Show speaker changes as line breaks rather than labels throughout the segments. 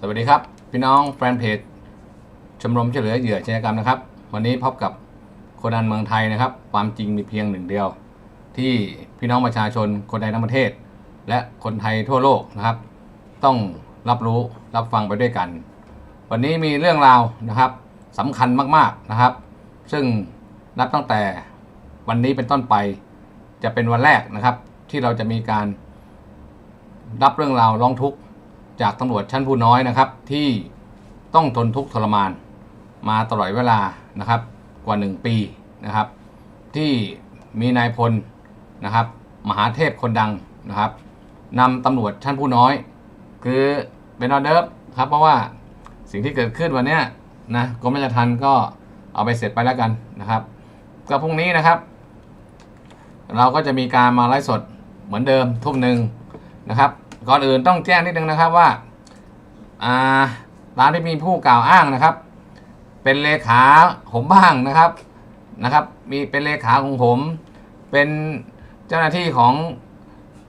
สวัสดีครับ พี่น้องแฟนเพจชมรมช่วยเหลือเหยื่ออาชญากรรมนะครับ วันนี้พบกับโคนดันเมืองไทยนะครับ ความจริงมีเพียงหนึ่งเดียว ที่พี่น้องประชาชนคนไทยทั้งประเทศ และคนไทยทั่วโลกนะครับ ต้องรับรู้รับฟังไปด้วยกัน วันนี้มีเรื่องราวนะครับสำคัญมากๆนะครับ ซึ่งนับตั้งแต่วันนี้เป็นต้นไป จะเป็นวันแรกนะครับ ที่เราจะมีการรับเรื่องราวร้องทุกข์ จากตำรวจชั้นผู้น้อยนะครับ ที่ต้องทนทุกข์ทรมาน มาตลอดเวลานะครับ กว่า 1 ปีนะครับ ที่มีนายพลนะครับ มหาเทพคนดังนะครับนำตำรวจชั้นผู้น้อย คือเป็นออเดิร์ฟครับเพราะว่าสิ่งที่เกิดขึ้นวันนี้นะกรมราชทัณฑ์ก็เอาไปเสร็จไปแล้วกันนะครับก็พรุ่งนี้นะครับ เราก็จะมีการมาไลฟ์สดเหมือนเดิมทุ่มหนึ่งนะครับ ก่อนอื่นต้องแจ้งนิดนึงนะครับว่าร้านที่มีผู้กล่าวอ้างนะครับ เป็นเลขาผมบ้างนะครับนะครับ มีเป็นเลขาของผม เป็นเจ้าหน้าที่ของ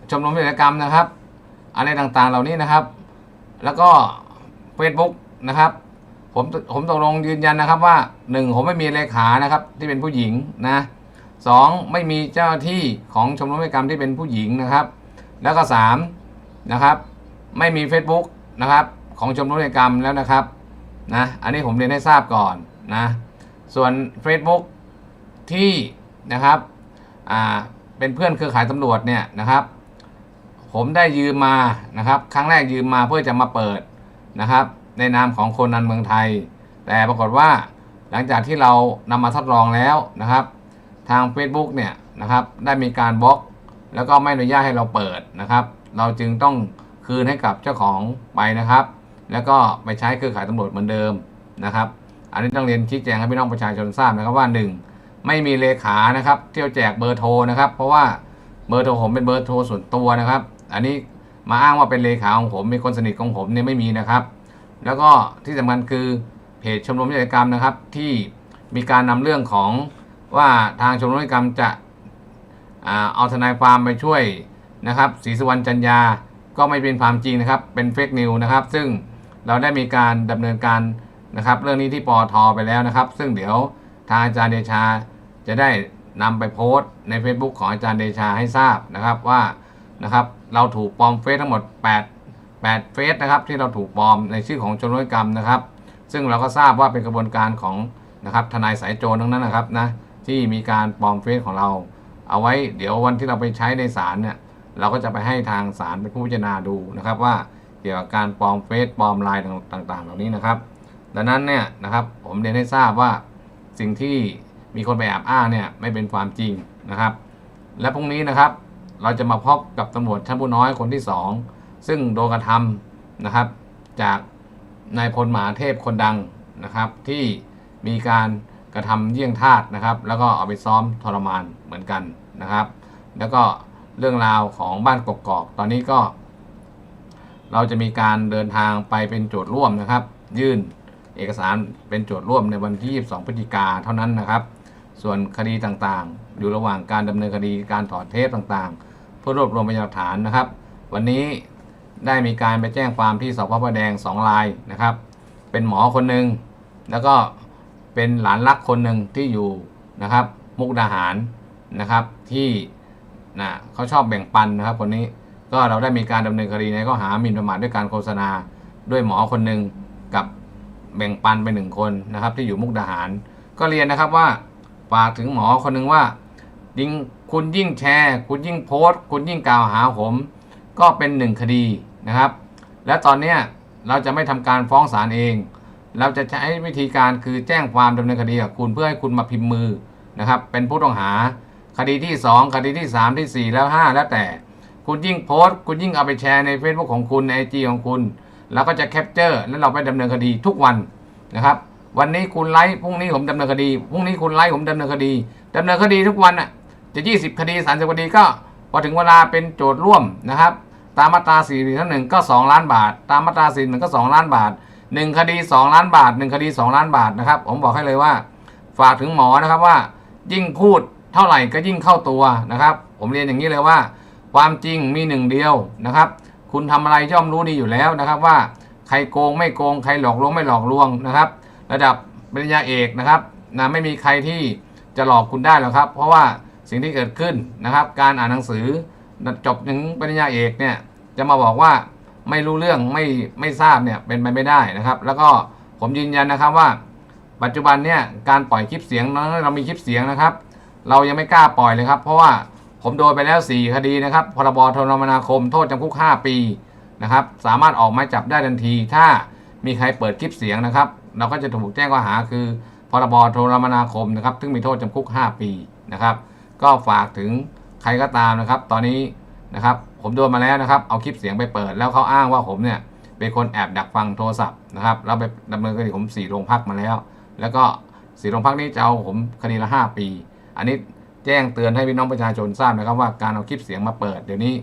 ชมรมกิจกรรมนะครับ อะไรต่างๆเหล่านี้นะครับ แล้วก็ Facebook นะครับผมผมตกลงยืนยันนะครับว่าหนึ่งผมไม่มีเลขานะครับที่เป็นผู้หญิงนะสองไม่มีเจ้าหน้าที่ของชมรมกิจกรรมที่เป็นผู้หญิงนะครับ แล้วก็สาม นะครับ ไม่มี Facebook นะครับ ของชมรมกิจกรรมแล้วนะครับนะอันนี้ผมเรียนให้ทราบก่อนนะส่วน Facebook ที่นะครับอ่าเป็นเพื่อนเครือข่ายตำรวจเนี่ยนะครับ ผมได้ยืมมานะครับ ครั้งแรกยืมมาเพื่อจะมาเปิดนะครับ ในนามของคนนันเมืองไทย แต่ปรากฏว่าหลังจากที่เรานำมาทดลองแล้วนะครับ ทาง Facebook เนี่ยนะครับได้มีการบล็อก แล้วก็ไม่อนุญาตให้เราเปิดนะครับ เราจึงต้องคืนให้กับเจ้าของไปนะครับ แล้วก็ไปใช้เครือข่ายตำรวจเหมือนเดิมนะครับ อันนี้ต้องเรียนชี้แจงให้พี่น้องประชาชนทราบนะครับว่า 1. ไม่มีเลขานะครับ เที่ยวแจกเบอร์โทรนะครับ เพราะว่าเบอร์โทรผมเป็นเบอร์โทรส่วนตัวนะครับ อันนี้มาอ้างว่าเป็นเลขาของผมมีคนสนิทของผมเนี่ยไม่มีนะครับ แล้วก็ที่สำคัญคือเพจชมรมนิติกรรมนะครับ ที่มีการนำเรื่องของว่าทางชมรมนิติกรรมจะอเอาทนายความไปช่วย นะครับศรีสุวรรณจันยาก็ไม่เป็นความจริงนะครับ เป็นเฟกนิวนะครับ ซึ่งเราได้มีการดำเนินการนะครับ เรื่องนี้ที่ปอทไปแล้วนะครับ ซึ่งเดี๋ยวทางอาจารย์เดชาจะได้นำไปโพสต์ใน Facebook ของอาจารย์เดชาให้ทราบนะครับว่านะครับเราถูกปลอมเฟซทั้งหมด 8 8เฟซนะครับที่เราถูกปลอมในชื่อของชนวนกรรมนะครับ ซึ่งเราก็ทราบว่าเป็นกระบวนการของนะครับทนายสายโจรทั้งนั้นนะครับนะที่มีการปลอมเฟซของเรา เอาไว้เดี๋ยววันที่เราไปใช้ในศาลเนี่ย เราก็จะไปให้ทางศาลเป็นผู้พิจารณาดูนะครับ ว่าเกี่ยวกับการปลอมเฟซปลอมไลน์ต่างๆ เหล่านี้นะครับ ดังนั้นเนี่ยนะครับผมเรียนให้ทราบว่าสิ่งที่มีคนไปแอบอ้างเนี่ยไม่เป็นความจริงนะครับ และพรุ่งนี้นะครับ เราจะมาพบกับตำรวจชั้นผู้น้อยคนที่สองซึ่งโดนกระทำนะครับ จากนายพลมหาเทพคนดังนะครับ ที่มีการกระทำเยี่ยงทาสนะครับ แล้วก็เอาไปซ้อมทรมานเหมือนกันนะครับ แล้วก็ เรื่องราวของบ้านกกอกตอนนี้ก็ เราจะมีการเดินทางไปเป็นโจทย์ร่วมนะครับ ยื่นเอกสารเป็นโจทย์ร่วมในวันที่ 22 พฤศจิกาเท่านั้นนะครับ ส่วนคดีต่างๆ อยู่ระหว่างการดำเนินคดีการถอดเทปต่างๆ เพื่อรวบรวมพยานหลักฐานนะครับ วันนี้ได้มีการไปแจ้งความที่สพพระแดง2รายนะครับ เป็นหมอคนหนึ่งแล้วก็เป็นหลานรักคนหนึ่งที่อยู่นะครับ มุกดาหารนะครับที่ นะเขาชอบแบ่งปันนะครับคนนี้ก็เราได้มีการดำเนินคดีในข้อหาหมิ่นประมาทด้วยการโฆษณา ด้วยหมอคนหนึ่งกับแบ่งปันไปหนึ่งคนนะครับ ที่อยู่มุกดาหาร ก็เรียนนะครับว่าฝากถึงหมอคนหนึ่งว่ายิ่งคุณยิ่งแชร์ คุณยิ่งโพสต์ คุณยิ่งกล่าวหาผม ก็เป็นหนึ่งคดีนะครับ และตอนเนี้เราจะไม่ทำการฟ้องศาลเอง เราจะใช้วิธีการคือแจ้งความดำเนินคดีกับคุณเพื่อให้คุณมาพิมพ์มือนะครับ เป็นผู้ต้องหา คดีที่ 2 คดีที่ 3 ที่ 4 แล้ว 5 แล้วแต่ คุณยิ่งโพสต์ คุณยิ่งเอาไปแชร์ใน Facebook ของคุณในไอจของคุณเราก็จะแคปเจอร์แล้วเราไปดำเนินคดีทุกวันนะครับ วันนี้คุณไลฟ์พรุ่งนี้ผมดำเนินคดีพรุ่งนี้คุณไลฟ์ผมดำเนินคดีดำเนินคดีทุกวันอะจะ 20 คดี30คดีก็พอถึงเวลาเป็นโจทย์ร่วมนะครับ ตามมาตรา4 4 1ก็ 2 ล้านบาท ตามมาตรา4 1ก็ 2 ล้านบาท 1 คดี 2 ล้านบาท 1 คดี 2 ล้านบาทนะครับ ผมบอกให้เลยว่า ฝากถึงหมอนะครับว่ายิ่งพูด เท่าไหร่ก็ยิ่งเข้าตัวนะครับ ผมเรียนอย่างนี้เลยว่า ความจริงมีหนึ่งเดียวนะครับ คุณทำอะไรย่อมรู้ดีอยู่แล้วนะครับ ว่าใครโกงไม่โกงใครหลอกลวงไม่หลอกลวงนะครับ ระดับปริญญาเอกนะครับนะไม่มีใครที่จะหลอกคุณได้หรอกครับ เพราะว่าสิ่งที่เกิดขึ้นนะครับ การอ่านหนังสือจบถึงปริญญาเอกเนี่ยจะมาบอกว่าไม่รู้เรื่องไม่ไม่ทราบเนี่ยเป็นไปไม่ได้นะครับ แล้วก็ผมยืนยันนะครับว่า ปัจจุบันเนี่ยการปล่อยคลิปเสียงนั้นเรามีคลิปเสียงนะครับ เรายังไม่กล้าปล่อยเลยครับ เพราะว่าผมโดนไปแล้ว 4 คดีนะครับ พรบโทรมนาคมโทษจำคุก 5 ปีนะครับ สามารถออกหมายจับได้ทันที ถ้ามีใครเปิดคลิปเสียงนะครับ เราก็จะถูกแจ้งข้อหาคือ พรบโทรมนาคมนะครับ ซึ่งมีโทษจำคุก 5 ปีนะครับ ก็ฝากถึงใครก็ตามนะครับ ตอนนี้นะครับ ผมโดนมาแล้วนะครับ เอาคลิปเสียงไปเปิด แล้วเขาอ้างว่าผมเนี่ยเป็นคนแอบดักฟังโทรศัพท์นะครับ แล้วไปดำเนินคดีผมสี่โรงพักมาแล้ว แล้วก็สี่โรงพักนี้จะเอาผมคดีละ 5 ปี อันนี้แจ้งเตือนให้พี่น้องประชาชนทราบนะครับว่าการเอาคลิปเสียงมาเปิดเดี๋ยวนี้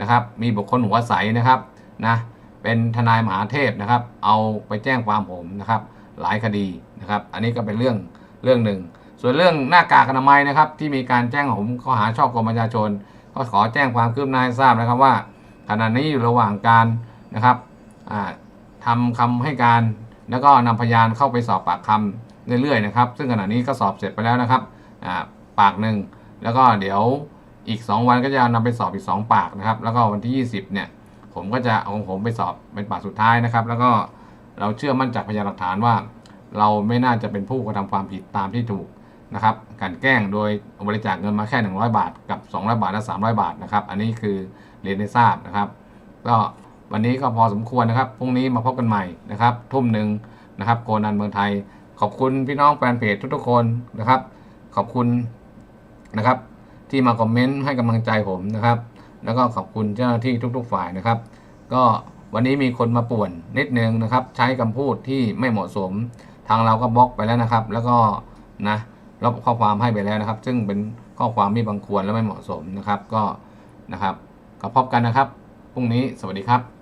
นะครับ มีบุคคลหัวใสนะครับนะเป็นทนายมหาเทพนะครับ เอาไปแจ้งความผมนะครับ หลายคดีนะครับ อันนี้ก็เป็นเรื่องเรื่องหนึ่ง ส่วนเรื่องหน้ากากอนามัยนะครับ ที่มีการแจ้งผมข้อหาช่อกงประชาชน ก็ขอแจ้งความคืบหน้าให้ทราบนะครับว่า ขณะนี้อยู่ระหว่างการนะครับอ่าทำคำให้การแล้วก็นำพยานเข้าไปสอบปากคำเรื่อยๆนะครับ ซึ่งขณะนี้ก็สอบเสร็จไปแล้วนะครับอ่า ปากหนึ่งแล้วก็เดี๋ยวอีก 2 วันก็จะนำไปสอบอีก 2 ปากนะครับ แล้วก็วันที่ 20 เนี่ย ผมก็จะเอาของผมไปสอบเป็นปากสุดท้ายนะครับ แล้วก็เราเชื่อมั่นจากพยานหลักฐานว่า เราไม่น่าจะเป็นผู้กระทำความผิดตามที่ถูกนะครับกลันแกล้งโดยบริจาคเงินมาแค่ 100 บาทกับ 200 บาทและ 300 บาทนะครับ อันนี้คือเรียนให้ทราบนะครับ ก็วันนี้ก็พอสมควรนะครับพรุ่งนี้มาพบกันใหม่นะครับ ทุ่มหนึ่งนะครับโกนันเมืองไทย ขอบคุณพี่น้องแฟนเพจทุกๆคนนะครับ ขอบคุณ นะครับ ที่มาคอมเมนต์ให้กำลังใจผมนะครับ แล้วก็ขอบคุณเจ้าหน้าที่ทุก ๆ ฝ่ายนะครับ ก็วันนี้มีคนมาป่วนนิดนึงนะครับ ใช้คำพูดที่ไม่เหมาะสม ทางเราก็บล็อกไปแล้วนะครับ แล้วก็นะลบข้อความให้ไปแล้วนะครับ ซึ่งเป็นข้อความไม่บังควรและไม่เหมาะสมนะครับ ก็นะครับก็พบกันนะครับพรุ่งนี้สวัสดีครับ